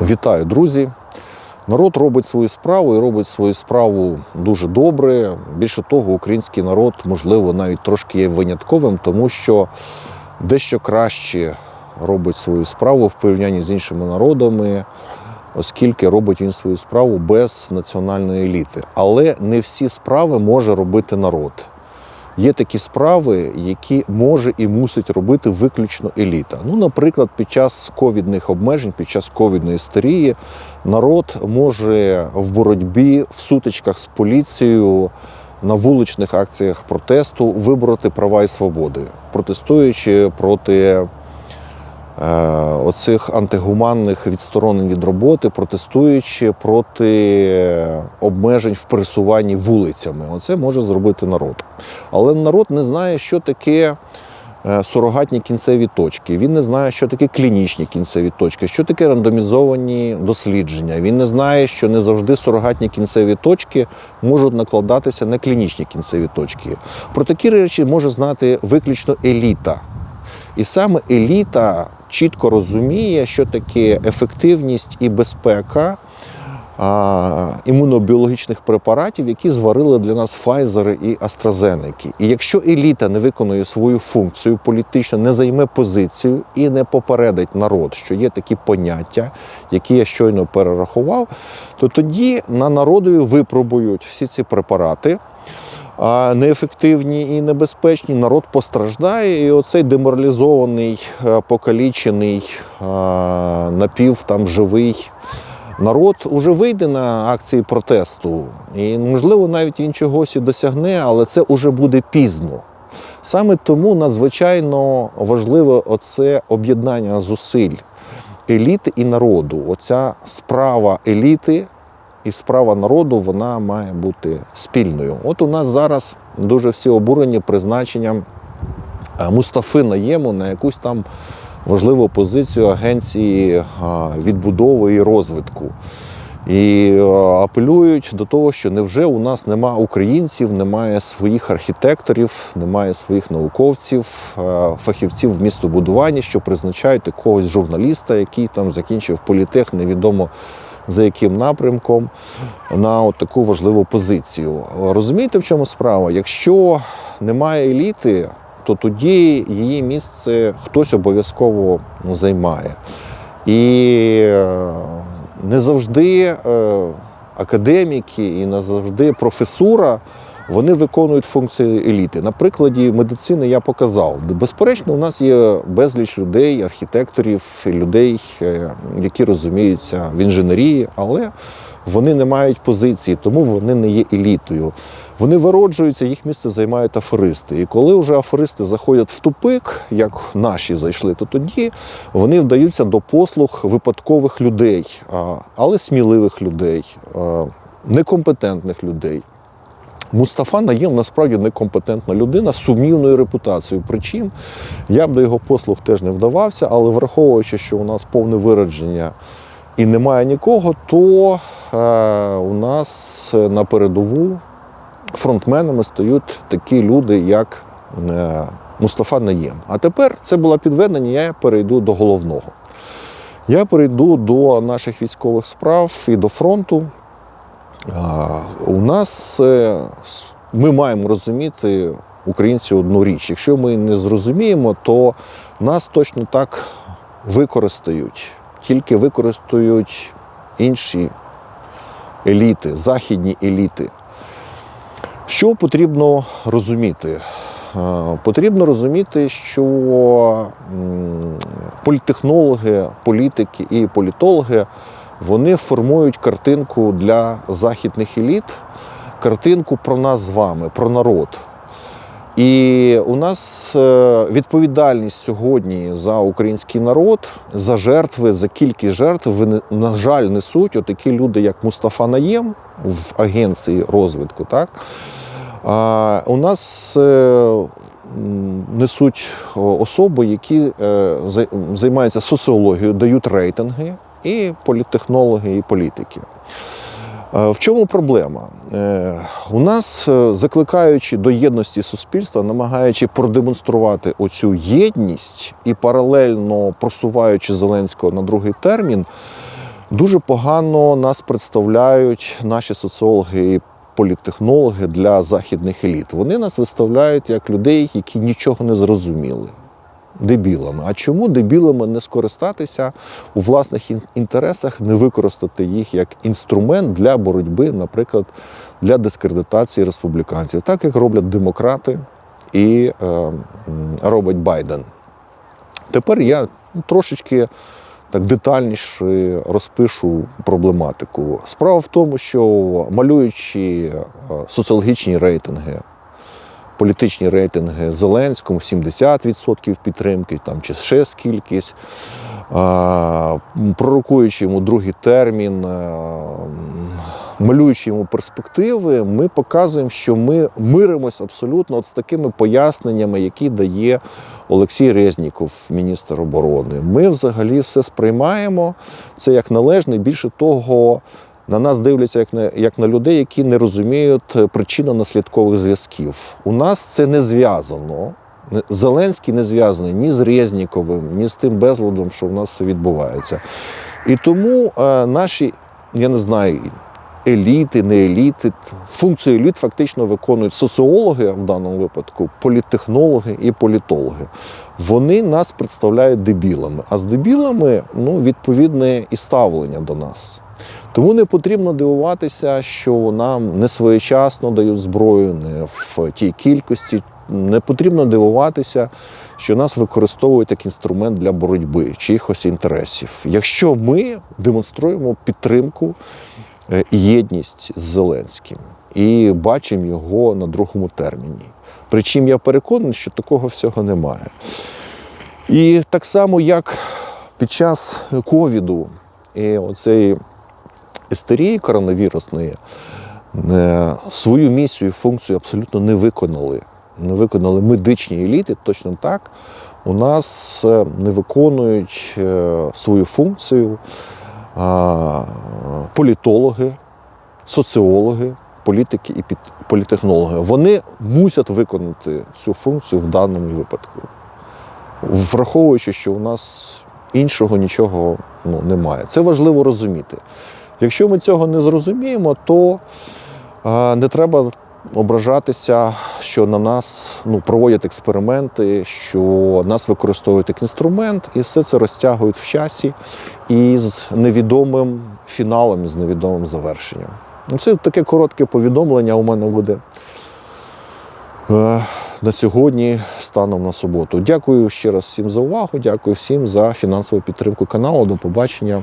Вітаю, друзі! Народ робить свою справу і робить свою справу дуже добре. Більше того, український народ, можливо, навіть трошки є винятковим, тому що дещо краще робить свою справу в порівнянні з іншими народами, оскільки робить він свою справу без національної еліти. Але не всі справи може робити народ. Є такі справи, які може і мусить робити виключно еліта. Ну, наприклад, під час ковідних обмежень, під час ковідної істерії, народ може в боротьбі, в сутичках з поліцією, на вуличних акціях протесту вибороти права і свободи, протестуючи проти оцих антигуманних відсторонень від роботи, протестуючи проти обмежень в пересуванні вулицями. Оце може зробити народ. Але народ не знає, що таке е, сурогатні кінцеві точки. Він не знає, що таке клінічні кінцеві точки, що таке рандомізовані дослідження. Він не знає, що не завжди сурогатні кінцеві точки можуть накладатися на клінічні кінцеві точки. Про такі речі може знати виключно еліта. І саме еліта чітко розуміє, що таке ефективність і безпека імунобіологічних препаратів, які зварили для нас Pfizer і AstraZeneca. І якщо еліта не виконує свою функцію політично, не займе позицію і не попередить народ, що є такі поняття, які я щойно перерахував, то тоді на народові випробують всі ці препарати неефективні і небезпечні, народ постраждає, і оцей деморалізований, е, покалічений, е, напів там живий народ уже вийде на акції протесту. І, можливо, навіть він чогось і досягне, але це вже буде пізно. Саме тому надзвичайно важливе оце об'єднання зусиль еліти і народу. Оця справа еліти і справа народу вона має бути спільною. От у нас зараз дуже всі обурені призначенням е, Мустафи Наєму на якусь там важливу позицію агенції відбудови і розвитку. І е, апелюють до того, що невже у нас нема українців, немає своїх архітекторів, немає своїх науковців, е, фахівців в містобудуванні, що призначають якогось журналіста, який там закінчив політех, невідомо за яким напрямком, на от таку важливу позицію. Розумієте, в чому справа? Якщо немає еліти, то тоді її місце хтось обов'язково ну, займає. І е, не завжди е, академіки і не завжди професура. Вони виконують функції еліти. На прикладі медицини я показав. Безперечно, у нас є безліч людей, архітекторів, людей, е, які розуміються в інженерії, але вони не мають позиції, тому вони не є елітою. Вони вироджуються, їх місце займають аферисти. І коли вже аферисти заходять в тупик, як наші зайшли, то тоді вони вдаються до послуг випадкових людей, але сміливих людей, некомпетентних людей. Мустафа Наєм насправді некомпетентна людина з сумнівною репутацією. Причин я б до його послуг теж не вдавався, але враховуючи, що у нас повне виродження і немає нікого, то е, у нас на передову фронтменами стають такі люди, як е, Мустафа Наєм. А тепер це було підведення, я перейду до головного. Я перейду до наших військових справ і до фронту. У нас ми маємо розуміти українці одну річ. Якщо ми не зрозуміємо, то нас точно так використають, тільки використають інші еліти, західні еліти. Що потрібно розуміти? Потрібно розуміти, що м, політтехнологи, політики і політологи вони формують картинку для західних еліт, картинку про нас з вами, про народ. І у нас е, відповідальність сьогодні за український народ, за жертви, за кількість жертв, ви, на жаль, несуть отакі люди, як Мустафа Наєм в агенції розвитку. Так? А у нас е, несуть особи, які е, займаються соціологією, дають рейтинги, і політтехнологи, і політики. Е, В чому проблема? Е, У нас, е, закликаючи до єдності суспільства, намагаючи продемонструвати оцю єдність і паралельно просуваючи Зеленського на другий термін, Дуже погано нас представляють наші соціологи і політтехнологи для західних еліт. Вони нас виставляють як людей, які нічого не зрозуміли. Дебілами. А чому дебілами не скористатися у власних інтересах, не використати їх як інструмент для боротьби, наприклад, для дискредитації республіканців, так як роблять демократи і е, робить Байден. Тепер я трошечки так детальніше розпишу проблематику. Справа в тому, що малюючи е, соціологічні рейтинги, політичні рейтинги Зеленському 70% підтримки, там чи ще скількись, пророкуючи йому другий термін, малюючи йому перспективи, ми показуємо, що ми миримось абсолютно от з такими поясненнями, які дає Олексій Резніков, міністр оборони. Ми взагалі все сприймаємо це як належне. Більше того, на нас дивляться як на, як на людей, які не розуміють причинно-наслідкових зв'язків. У нас це не зв'язано. Зеленський не зв'язаний ні з Резніковим, ні з тим безладом, що в нас все відбувається. І тому е, наші, я не знаю, еліти, не еліти, функцію еліт фактично виконують соціологи в даному випадку, політтехнологи і політологи. Вони нас представляють дебілами. А з дебілами ну, відповідне і ставлення до нас. Тому не потрібно дивуватися, що нам не своєчасно дають зброю, не в тій кількості. Не потрібно дивуватися, що нас використовують як інструмент для боротьби чиїхось інтересів. Якщо ми демонструємо підтримку е, і єдність з Зеленським і бачимо його на другому терміні. Причому я переконаний, що такого всього немає. І так само, як під час ковіду і оцеї істерії коронавірусної е, свою місію і функцію абсолютно не виконали. Не виконали медичні еліти, точно так. У нас е, не виконують е, свою функцію політологи, соціологи, політики і політехнологи. Вони мусять виконати цю функцію в даному випадку, враховуючи, що у нас іншого нічого ну, немає. Це важливо розуміти. Якщо ми цього не зрозуміємо, то а, не треба ображатися, що на нас ну, проводять експерименти, що нас використовують як інструмент, і все це розтягують в часі із невідомим фіналом, з невідомим завершенням. Ну, Це таке коротке повідомлення у мене буде е, на сьогодні, станом на суботу. Дякую ще раз всім за увагу. Дякую всім за фінансову підтримку каналу. До побачення.